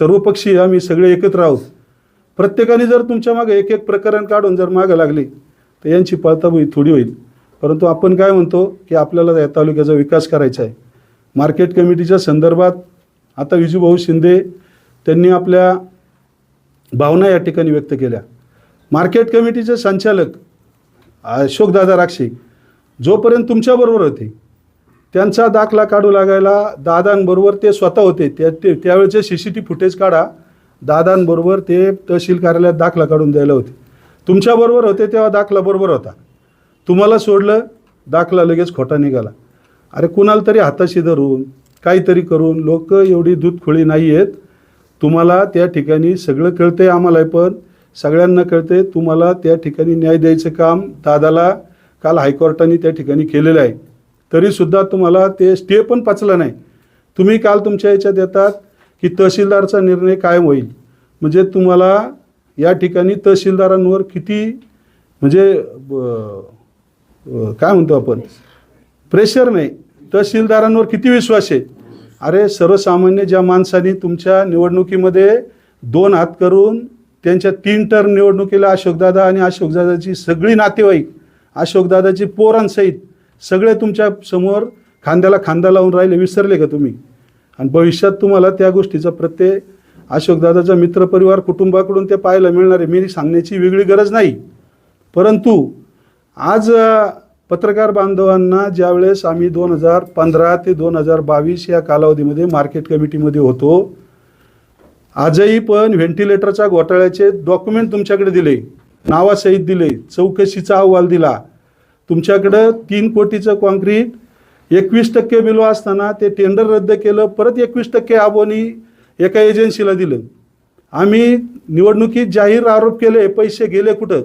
सर्वपक्षीय आम्ही सगळे एकत्र आहोत. प्रत्येकाने जर तुमच्या मागे एक एक प्रकरण काढून जर मागं लागली तर यांची पळताबुई थोडी होईल. परंतु आपण काय म्हणतो की आपल्याला या तालुक्याचा विकास करायचा आहे. मार्केट कमिटीच्या संदर्भात आता विजूभाऊ शिंदे त्यांनी आपल्या भावना या ठिकाणी व्यक्त केल्या. मार्केट कमिटीचे संचालक अशोकदादा राक्षे जोपर्यंत तुमच्याबरोबर होते त्यांचा दाखला काढू लागायला दादांबरोबर ते स्वतः होते. त्या ते त्यावेळेचे सी सी टी फुटेज काढा. दादांबरोबर ते तहसील कार्यालयात दाखला काढून द्यायला होते. तुमच्याबरोबर होते तेव्हा दाखला बरोबर होता. तुम्हाला सोडलं दाखला लगेच खोटा निघाला. अरे कुणाला तरी हाताशी धरून काहीतरी करून लोक एवढी दूधखोळी नाही आहेत तुम्हाला त्या ठिकाणी सगळं कळतंय आम्हाला पण. सगळ्यांना कळतंय तुम्हाला त्या ठिकाणी न्याय द्यायचं काम दादाला काल हायकोर्टाने त्या ठिकाणी केलेलं आहे. तरीसुद्धा तुम्हाला ते स्टे पण पचलं नाही. तुम्ही काल तुमच्या याच्यात येतात की तहसीलदारचा निर्णय काय होईल. म्हणजे तुम्हाला या ठिकाणी तहसीलदारांवर किती म्हणजे ब- काय म्हणतो आपण? प्रेशर नाही. तहसीलदारांवर किती विश्वास आहे? अरे सर्वसामान्य ज्या माणसांनी तुमच्या निवडणुकीमध्ये दोन हात करून त्यांच्या तीन टर्म निवडणुकीला अशोकदादा आणि अशोकदादाची सगळी नातेवाईक अशोकदादाची पोरांसहित सगळे तुमच्यासमोर खांद्याला खांदा लावून राहिले विसरले का तुम्ही? आणि भविष्यात तुम्हाला त्या गोष्टीचा प्रत्यय अशोकदादाचा मित्रपरिवार कुटुंबाकडून ते पाहायला मिळणार आहे. मी सांगण्याची वेगळी गरज नाही. परंतु आज पत्रकार बांधवांना ज्यावेळेस आम्ही दोन हजार पंधरा ते दोन हजार बावीस या कालावधीमध्ये मार्केट कमिटीमध्ये होतो आजही पण व्हेंटिलेटरच्या घोटाळ्याचे डॉक्युमेंट तुमच्याकडे दिले नावासहित दिले चौकशीचा अहवाल दिला. तुमच्याकडं तीन कोटीचं कॉन्क्रीट एकवीस टक्के बिलो असताना ते टेंडर रद्द केलं परत एकवीस टक्के आबोनी एका एजन्सीला दिलं. आम्ही निवडणुकीत जाहीर आरोप केले पैसे गेले कुठं?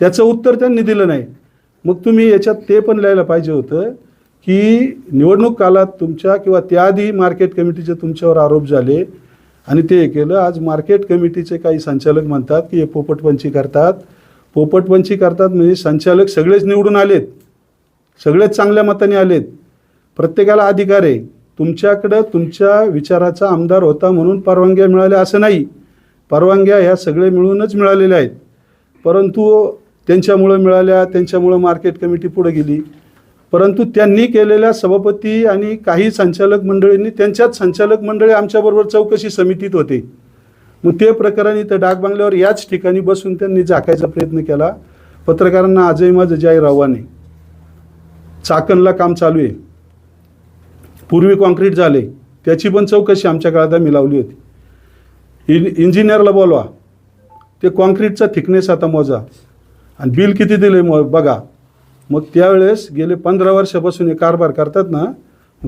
त्याचं उत्तर त्यांनी दिलं नाही. मग तुम्ही याच्यात ते पण लिहायला पाहिजे होतं की निवडणूक काळात तुमच्या किंवा त्याआधी मार्केट कमिटीचे तुमच्यावर आरोप झाले आणि ते हे केलं. आज मार्केट कमिटीचे काही संचालक म्हणतात की हे पोपटपंची करतात. पोपटपंची करतात म्हणजे संचालक सगळेच निवडून आलेत. सगळेच चांगल्या मताने आलेत. प्रत्येकाला अधिकार आहे. तुमच्याकडं तुमच्या विचाराचा आमदार होता म्हणून परवानग्या मिळाल्या असं नाही. परवानग्या ह्या सगळे मिळूनच मिळालेल्या आहेत. परंतु त्यांच्यामुळं मिळाल्या त्यांच्यामुळं मार्केट कमिटी पुढे गेली. परंतु त्यांनी केलेल्या सभापती आणि काही संचालक मंडळींनी त्यांच्याच संचालक मंडळी आमच्याबरोबर चौकशी समितीत होते. मग ते प्रकरण इथं डाकबांगल्यावर याच ठिकाणी बसून त्यांनी झाकायचा प्रयत्न केला. पत्रकारांना आजही माझं जाहीर आव्हान चाकणला काम चालू आहे. पूर्वी कॉन्क्रीट झाले. त्याची पण चौकशी आमच्या काळात आम्ही लावली होती. इन इंजिनियरला बोलवा. ते कॉन्क्रीटचा थिकनेस आता मोजा. आणि बिल किती दिले मग बघा. मग त्यावेळेस गेले पंधरा वर्षापासून हे कारभार करतात ना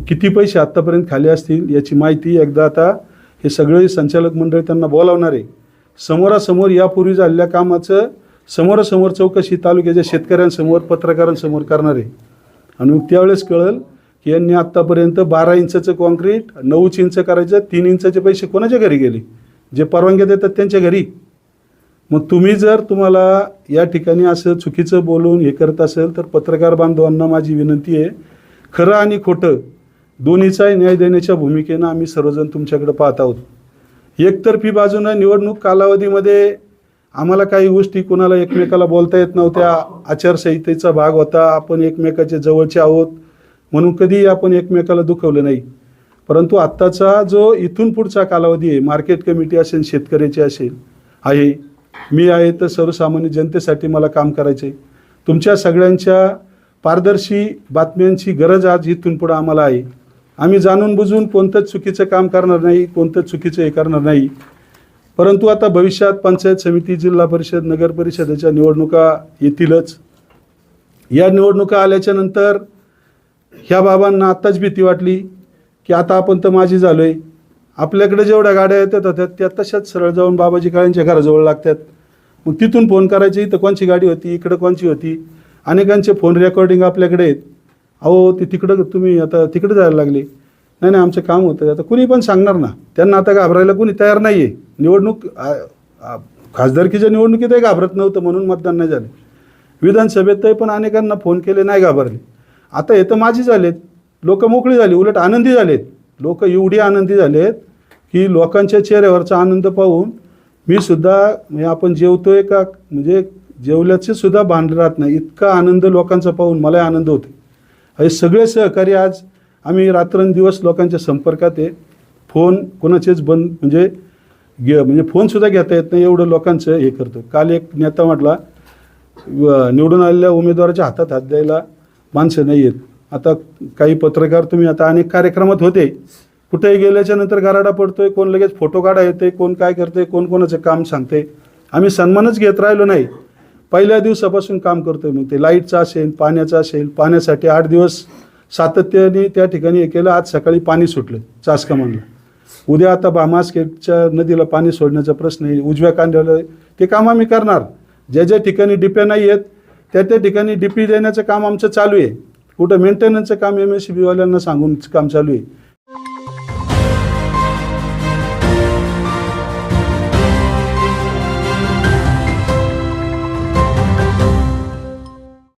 किती पैसे आत्तापर्यंत खाली असतील याची माहिती एकदा आता हे सगळे संचालक मंडळ त्यांना बोलावणार. आहे समोरासमोर यापूर्वी झालेल्या कामाचं समोरासमोर चौकशी तालुक्याच्या शेतकऱ्यांसमोर पत्रकारांसमोर करणार. आहे आणि मग त्यावेळेस कळेल की यांनी आत्तापर्यंत बारा इंचाचं कॉन्क्रीट नऊच इंच करायचं तीन इंचाचे पैसे कोणाच्या घरी गेले? जे परवानग्या देतात त्यांच्या घरी. मग तुम्ही जर तुम्हाला या ठिकाणी असं चुकीचं बोलून हे करत असेल तर पत्रकार बांधवांना माझी विनंती आहे खरं आणि खोटं दोन्हीचाही न्याय देण्याच्या भूमिकेनं आम्ही सर्वजण तुमच्याकडे पाहत आहोत. एकतर्फी बाजूनं निवडणूक कालावधीमध्ये आम्हाला काही गोष्टी कोणाला एकमेकाला बोलता येत नव्हत्या. आचारसंहितेचा भाग होता. आपण एकमेकाचे जवळचे आहोत. म्हणून कधीही आपण एकमेकाला दुखवलं नाही. परंतु आत्ताचा जो इथून पुढचा कालावधी आहे मार्केट कमिटी असेल शेतकऱ्याची असेल आहे. मी आहे तर सर्वसामान्य जनतेसाठी मला काम करायचे तुमच्या सगळ्यांच्या पारदर्शी बातम्यांची गरज आज इथून पुढं आम्हाला आहे. आम्ही जाणून बुजून कोणतंच चुकीचं काम करणार नाही कोणतंच चुकीचं हे करणार नाही. परंतु आता भविष्यात पंचायत समिती जिल्हा परिषद नगर परिषदेच्या निवडणुका येतीलच. या निवडणुका आल्याच्यानंतर ह्या बाबांना आत्ताच भीती वाटली की आता आपण तर माझी झालो आहे आपल्याकडे जेवढ्या गाड्या येतात होत्या त्या तशाच सरळ जाऊन बाबाजी काळ्यांच्या घराजवळ लागतात. मग तिथून फोन करायची इथं कोणची गाडी होती इकडं कोणची होती? अनेकांचे फोन रेकॉर्डिंग आपल्याकडे आहेत. अहो ते तिकडं तुम्ही आता तिकडे जायला लागले. नाही नाही आमचं काम होतं. आता कुणी पण सांगणार ना. त्यांना आता घाबरायला कुणी तयार नाही आहे निवडणूक खासदारकीच्या निवडणुकीतही घाबरत नव्हतं म्हणून मतदान नाही झाले. विधानसभेतही पण अनेकांना फोन केले नाही घाबरले. आता हे तर माझी झालेत. लोक मोकळी झाली उलट आनंदी झालेत. लोक एवढी आनंदी झालेत की लोकांच्या चेहऱ्यावरचा आनंद पाहून मी सुद्धा म्हणजे आपण जेवतोय का म्हणजे जेवल्याचे सुद्धा भान राहत नाही. इतका आनंद लोकांचा पाहून मला आनंद होते हे सगळे सहकारी आज आम्ही रात्रंदिवस लोकांच्या संपर्कात आहे. फोन कोणाचेच बंद म्हणजे घे म्हणजे फोनसुद्धा घेता येत नाही एवढं लोकांचं हे करतो. काल एक नेता म्हटला निवडून आलेल्या उमेदवाराच्या हातात हात द्यायला माणसं नाही आहेत. आता काही पत्रकार तुम्ही आता अनेक कार्यक्रमात होते. कुठेही गेल्याच्यानंतर गाराडा पडतोय कोण लगेच फोटो काढा येते कोण काय करते कोण कोणाचं काम सांगते आम्ही सन्मानच घेत राहिलो नाही. पहिल्या दिवसापासून काम करतोय मग ते लाईटचं असेल पाण्याचं असेल पाण्यासाठी आठ दिवस सातत्याने त्या ठिकाणी हे केलं. आज सकाळी पाणी सुटलं चासकमानला उद्या आता बामासकेटच्या नदीला पाणी सोडण्याचा प्रश्न आहे. उजव्या कांद्याला ते काम आम्ही करणार. ज्या ज्या ठिकाणी डिप्या नाही आहेत त्या त्या ठिकाणी डिपी देण्याचं काम आमचं चालू आहे. कुठं मेंटेनन्सचं काम एम एस सी बीवाल्यांना सांगून काम चालू आहे.